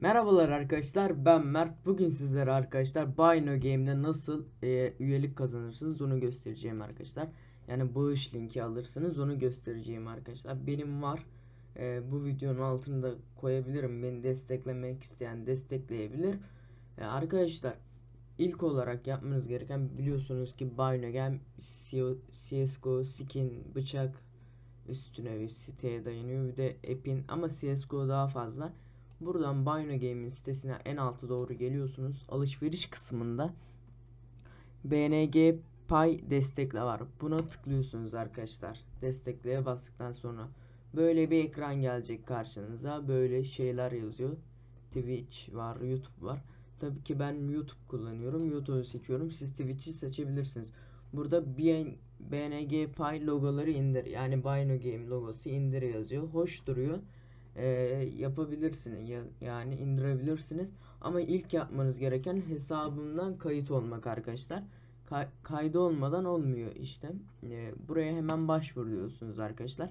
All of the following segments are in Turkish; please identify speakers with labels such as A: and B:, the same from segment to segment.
A: Merhabalar arkadaşlar ben Mert. Bugün sizlere arkadaşlar Bino Game'de nasıl e, üyelik kazanırsınız onu göstereceğim arkadaşlar. Yani bağış linki alırsınız onu göstereceğim arkadaşlar. Benim var. E, bu videonun altında koyabilirim. Beni desteklemek isteyen destekleyebilir. E, arkadaşlar ilk olarak yapmanız gereken biliyorsunuz ki Bino Game CSGO skin bıçak üstüne bir siteye dayanıyor bir de app'in. Ama CSGO daha fazla Buradan Bino Game'in sitesine en alta doğru geliyorsunuz. Alışveriş kısmında BNG Pay destekle var. Buna tıklıyorsunuz arkadaşlar. Destekleye bastıktan sonra böyle bir ekran gelecek karşınıza. Böyle şeyler yazıyor. Twitch var, YouTube var. Tabii ki ben YouTube kullanıyorum. YouTube'u seçiyorum. Siz Twitch'i seçebilirsiniz. Burada BN, BNG Pay logoları indir. Yani Bino Game logosu indir yazıyor. Hoş duruyor e, yapabilirsiniz ya, yani indirebilirsiniz. Ama ilk yapmanız gereken hesabımdan kayıt olmak arkadaşlar. Kay, kaydı olmadan olmuyor işte e, buraya hemen başvur diyorsunuz arkadaşlar.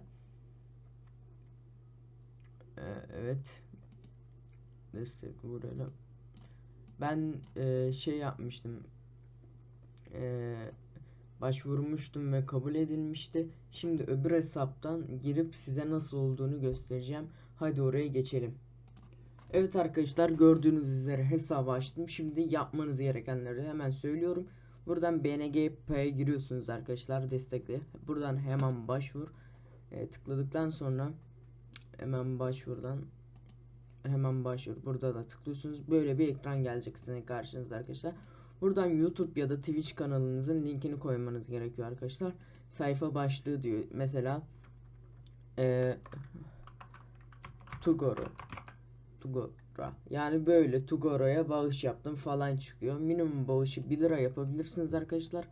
A: E, evet. Destek buraya ben e, şey yapmıştım. E, başvurmuştum ve kabul edilmişti. Şimdi öbür hesaptan girip size nasıl olduğunu göstereceğim. Hadi oraya geçelim. Evet arkadaşlar gördüğünüz üzere hesabı açtım. Şimdi yapmanız gerekenleri hemen söylüyorum. Buradan BNG Pay'a giriyorsunuz arkadaşlar destekle. Buradan hemen başvur. E, tıkladıktan sonra hemen başvurdan hemen başvur. Burada da tıklıyorsunuz. Böyle bir ekran gelecek sizin karşınıza arkadaşlar. Buradan YouTube ya da Twitch kanalınızın linkini koymanız gerekiyor arkadaşlar. Sayfa başlığı diyor. Mesela e, Tugoro Tugora yani böyle Tugoro'ya bağış yaptım falan çıkıyor. Minimum bağışı 1 lira yapabilirsiniz arkadaşlar.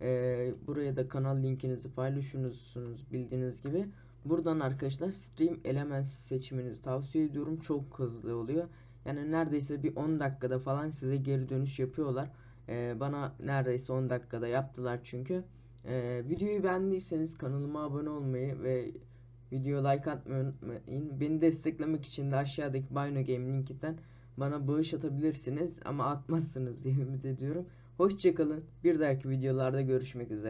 A: E, buraya da kanal linkinizi paylaşıyorsunuz bildiğiniz gibi. Buradan arkadaşlar Stream Elements seçiminizi tavsiye ediyorum. Çok hızlı oluyor. Yani neredeyse bir 10 dakikada falan size geri dönüş yapıyorlar. Ee, bana neredeyse 10 dakikada yaptılar çünkü. Ee, videoyu beğendiyseniz kanalıma abone olmayı ve video like atmayı unutmayın. Beni desteklemek için de aşağıdaki Bino Game linkinden bana bağış atabilirsiniz ama atmazsınız diye ümit ediyorum. Hoşçakalın. Bir dahaki videolarda görüşmek üzere.